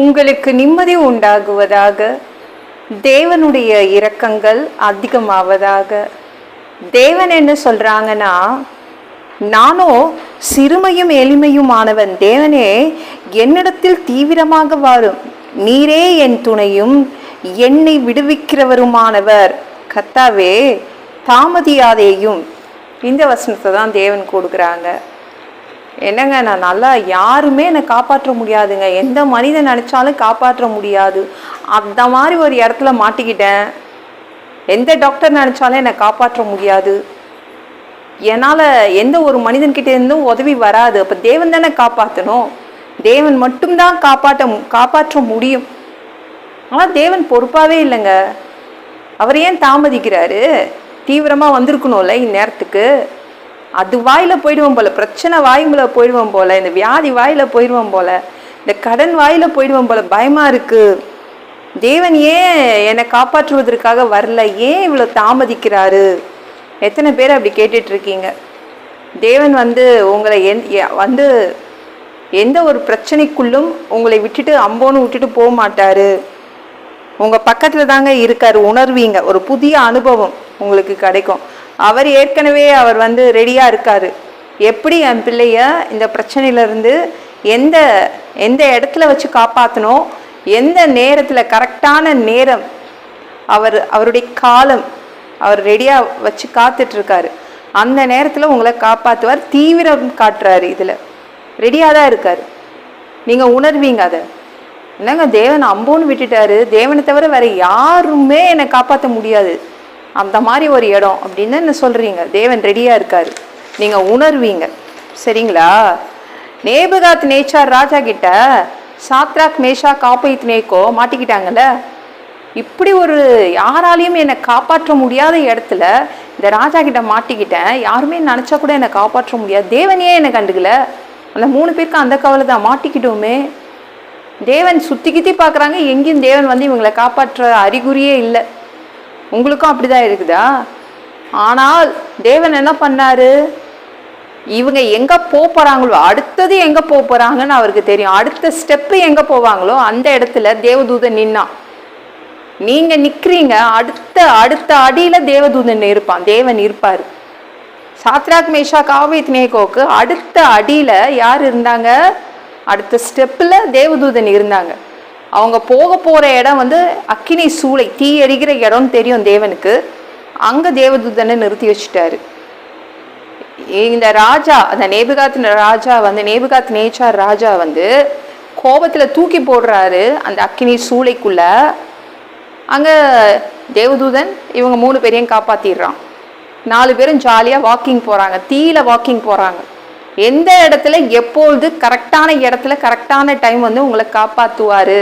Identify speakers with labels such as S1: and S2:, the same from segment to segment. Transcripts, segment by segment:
S1: உங்களுக்கு நிம்மதி உண்டாகுவதாக. தேவனுடைய இரக்கங்கள் அதிகமாவதாக. தேவன் என்ன சொல்கிறாங்கன்னா நானோ சிறுமையும் எளிமையுமானவன். தேவனே என்னிடத்தில் தீவிரமாக வாரும். நீரே என் துணையும் என்னை விடுவிக்கிறவருமானவர். கத்தாவே தாமதியாதேயும். இந்த வசனத்தை தான் தேவன் கொடுக்குறாங்க என்னங்க நான் நல்லா யாருமே என்னை காப்பாற்ற முடியாதுங்க. எந்த மனிதன் நினச்சாலும் காப்பாற்ற முடியாது. அந்த மாதிரி ஒரு இடத்துல மாட்டிக்கிட்டேன். எந்த டாக்டர் நினச்சாலும் என்னை காப்பாற்ற முடியாது. என்னால் எந்த ஒரு மனிதன்கிட்ட இருந்தும் உதவி வராது. அப்போ தேவன் தானே காப்பாற்றணும் தேவன் மட்டும்தான் காப்பாற்ற காப்பாற்ற முடியும். ஆனால் தேவன் பொறுப்பாகவே இல்லைங்க. அவர் ஏன் தாமதிக்கிறாரு? தீவிரமாக வந்திருக்கணும்ல இந்நேரத்துக்கு. அது வாயில் போயிடுவோம் போல பிரச்சனை வாயுங்களை போயிடுவோம் போல இந்த வியாதி வாயில் போயிடுவோம் போல இந்த கடன் வாயில் போயிடுவோம் போல பயமாக இருக்குது தேவன் ஏன் என்னை காப்பாற்றுவதற்காக வரல? ஏன் இவ்வளோ தாமதிக்கிறாரு? எத்தனை பேர் அப்படி கேட்டுட்டு இருக்கீங்க? தேவன் வந்து உங்களை எந் வந்து எந்த ஒரு பிரச்சனைக்குள்ளும் உங்களை விட்டுட்டு அம்போன்னு விட்டுட்டு போக மாட்டாரு. உங்கள் பக்கத்தில் தாங்க இருக்கார் உணர்வீங்க. ஒரு புதிய அனுபவம் உங்களுக்கு கிடைக்கும். அவர் ஏற்கனவே அவர் வந்து ரெடியாக இருக்கார். எப்படி என் பிள்ளைய இந்த பிரச்சனையிலேருந்து எந்த எந்த இடத்துல வச்சு காப்பாற்றணும் எந்த நேரத்தில் கரெக்டான நேரம் அவர் அவருடைய காலம் அவர் ரெடியாக வச்சு காத்துட்ருக்காரு. அந்த நேரத்தில் உங்களை காப்பாற்றுவார் தீவிரம் காட்டுறாரு இதில். ரெடியாக தான் இருக்கார். நீங்கள் உணர்வீங்க அதை. என்னங்க தேவன் அம்போன்னு விட்டுட்டாரு. தேவனை தவிர வேற யாருமே என்னை காப்பாற்ற முடியாது. அந்த மாதிரி ஒரு இடம் அப்படின்னு என்ன சொல்கிறீங்க தேவன் ரெடியாக இருக்காரு. நீங்கள் உணர்வீங்க. சரிங்களா? நேபுகாத் நேச்சார் ராஜா கிட்ட சாத்ராக் மேஷா காப்பைத் நேக்கோ மாட்டிக்கிட்டாங்கல்ல? இப்படி ஒரு யாராலையும் என்னை காப்பாற்ற முடியாத இடத்துல இந்த ராஜா கிட்ட மாட்டிக்கிட்டேன். யாருமே நினச்சா கூட என்னை காப்பாற்ற முடியாது. தேவனையே என்னை கண்டுக்கல? அந்த மூணு பேருக்கு அந்த கவலை தான் மாட்டிக்கிட்டோமே. தேவன் சுற்றி கித்தி பார்க்குறாங்க. எங்கேயும் தேவன் வந்து இவங்களை காப்பாற்ற அறிகுறியே இல்லை. உங்களுக்கும் அப்படிதான் இருக்குதா? ஆனால் தேவன் என்ன பண்ணாரு? இவங்க எங்க போறாங்களோ அடுத்தது எங்க போறாங்கன்னு அவருக்கு தெரியும். அடுத்த ஸ்டெப்பு எங்க போவாங்களோ அந்த இடத்துல தேவதூதன் நின்னான் நீங்க நிக்கிறீங்க அடுத்த அடுத்த அடியில தேவதூதன் இருப்பான். தேவன் இருப்பாரு. சாத்ராக் மேஷா காவித் நேகோக்கு அடுத்த அடியில யார் இருந்தாங்க? அடுத்த ஸ்டெப்பில் தேவதூதன் இருந்தாங்க. அவங்க போக போகிற இடம் வந்து அக்கினி சூளை தீ எரிகிற இடம்னு தெரியும் தேவனுக்கு. அங்கே தேவதூதனை நிறுத்தி வச்சுட்டாரு. இந்த ராஜா அந்த நேபுகாத் ராஜா வந்து நேபுகாத் நேச்சார் ராஜா வந்து கோபத்தில் தூக்கி போடுறாரு அந்த அக்கினி சூளைக்குள்ள. அங்கே தேவதூதன் இவங்க மூணு பேரையும் காப்பாற்றிடுறான் நாலு பேரும் ஜாலியாக வாக்கிங் போகிறாங்க தீயில வாக்கிங் போகிறாங்க எந்த இடத்துல எப்பொழுது கரெக்டான இடத்துல கரெக்டான டைம் வந்து உங்களை காப்பாற்றுவார்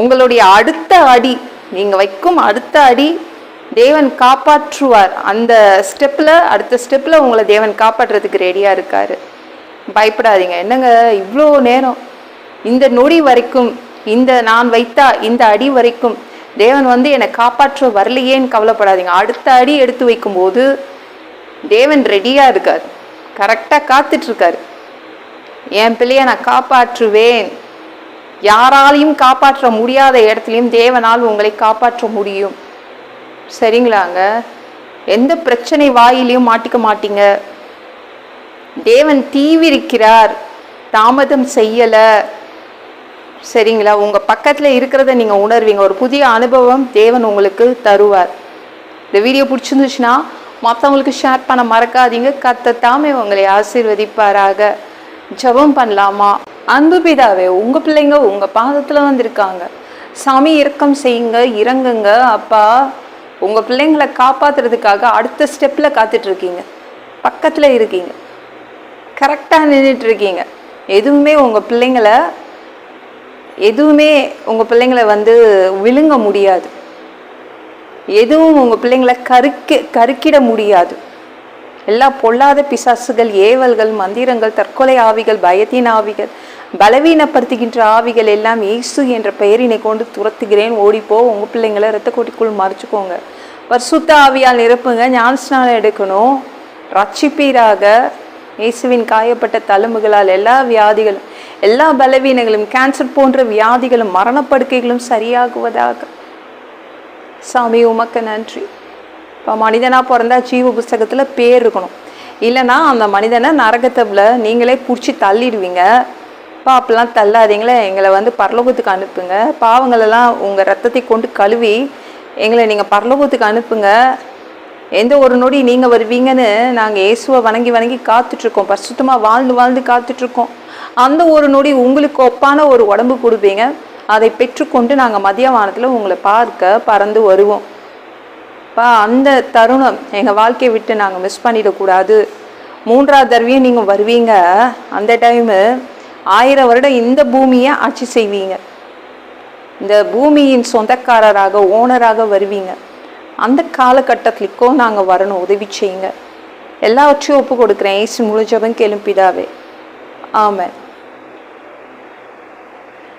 S1: உங்களுடைய அடுத்த அடி நீங்கள் வைக்கும் அடுத்த அடி தேவன் காப்பாற்றுவார். அந்த ஸ்டெப்பில் அடுத்த ஸ்டெப்பில் உங்களை தேவன் காப்பாற்றுறதுக்கு ரெடியாக இருக்கார். பயப்படாதீங்க. என்னங்க இவ்வளோ நேரம்? இந்த நொடி வரைக்கும் இந்த நான் வைத்தா இந்த அடி வரைக்கும் தேவன் வந்து என்னை காப்பாற்ற வரலையேன்னு கவலைப்படாதீங்க. அடுத்த அடி எடுத்து வைக்கும்போது தேவன் ரெடியாக இருக்கார். கரெக்டாக காத்துட்ருக்காரு. என் பிள்ளையை நான் காப்பாற்றுவேன். யாராலையும் காப்பாற்ற முடியாத இடத்துலையும் தேவனால் உங்களை காப்பாற்ற முடியும். சரிங்களாங்க எந்த பிரச்சனை வாயிலையும் மாட்டிக்க மாட்டீங்க. தேவன் தீவிரிக்கிறார். தாமதம் செய்யலை. சரிங்களா? உங்கள் பக்கத்தில் இருக்கிறத நீங்கள் உணர்வீங்க. ஒரு புதிய அனுபவம் தேவன் உங்களுக்கு தருவார். இந்த வீடியோ பிடிச்சிருந்துச்சுன்னா மற்றவங்களுக்கு ஷேர் பண்ண மறக்காதீங்க. கத்த தாமே உங்களை ஆசீர்வதிப்பாராக. ஜெபம் பண்ணலாமா? அன்பு பிதாவே உங்கள் பிள்ளைங்க உங்கள் பாதத்தில் வந்திருக்காங்க. சாமி இறக்கம் செய்யுங்க இறங்குங்க. அப்பா உங்கள் பிள்ளைங்களை காப்பாற்றுறதுக்காக அடுத்த ஸ்டெப்பில் காத்துட்ருக்கீங்க. பக்கத்தில் இருக்கீங்க. கரெக்டாக நின்றுட்டு இருக்கீங்க எதுவுமே உங்கள் பிள்ளைங்களை எதுவுமே உங்கள் பிள்ளைங்களை வந்து விழுங்க முடியாது. எதுவும் உங்கள் பிள்ளைங்களை கருக்கி கருக்கிட முடியாது. எல்லா பொல்லாத பிசாசுகள் ஏவல்கள் மந்திரங்கள் தற்கொலை ஆவிகள் பயத்தின் ஆவிகள் பலவீனப்படுத்துகின்ற ஆவிகள் எல்லாம் இயேசு என்ற பெயரினை கொண்டு துரத்துகிறேன். ஓடிப்போ உங்கள் பிள்ளைங்களை ரத்த கோட்டிக்குள் மறைச்சிக்கோங்க. பரிசுத்த ஆவியால் நிரப்புங்க ஞானஸ்நானம் எடுக்கணும். ரட்சிப்பீராக இயேசுவின் காயப்பட்ட தழும்புகளால் எல்லா வியாதிகளும் எல்லா பலவீனங்களும் கேன்சர் போன்ற வியாதிகளும் மரணப்படுக்கைகளும் சரியாகுவதாக. சாமி உமக்கு நன்றி. இப்போ மனிதனாக பிறந்தா ஜீவ புஸ்தகத்தில் பேர் இருக்கணும். இல்லைன்னா அந்த மனிதனை நரகத்தில் நீங்களே பிடிச்சி தள்ளிடுவீங்க. அப்பா அப்பெல்லாம் தள்ளாதீங்களே எங்களை வந்து பரலோகத்துக்கு அனுப்புங்க. பாவங்களெல்லாம் உங்கள் ரத்தத்தை கொண்டு கழுவி எங்களை நீங்கள் பரலோகத்துக்கு அனுப்புங்க. எந்த ஒரு நொடி நீங்கள் வருவீங்கன்னு நாங்கள் இயேசுவை வணங்கி வணங்கி காத்துட்ருக்கோம். பரிசுத்தமாக வாழ்ந்து வாழ்ந்து காத்துட்ருக்கோம். அந்த ஒரு நொடி உங்களுக்கு ஒப்பான ஒரு உடம்பு கொடுப்பீங்க. அதை பெற்றுக்கொண்டு நாங்கள் மதிய வானத்தில் உங்களை பார்க்க பறந்து வருவோம். அப்பா அந்த தருணம் எங்கள் வாழ்க்கையை விட்டு நாங்கள் மிஸ் பண்ணிடக்கூடாது மூன்றாவது தடவையும் நீங்கள் வருவீங்க. அந்த டைமு ஆயிரம் வருடம் இந்த பூமியை ஆட்சி செய்வீங்க. இந்த பூமியின் சொந்தக்காரராக ஓனராக வருவீங்க. அந்த காலகட்டத்திற்கும் நாங்கள் வரணும் உதவி செய்யுங்க. எல்லாவற்றையும் ஒப்பு கொடுக்குறேன். ஏசு முழு ஜபம் கேளும் பிதாவே. ஆமாம்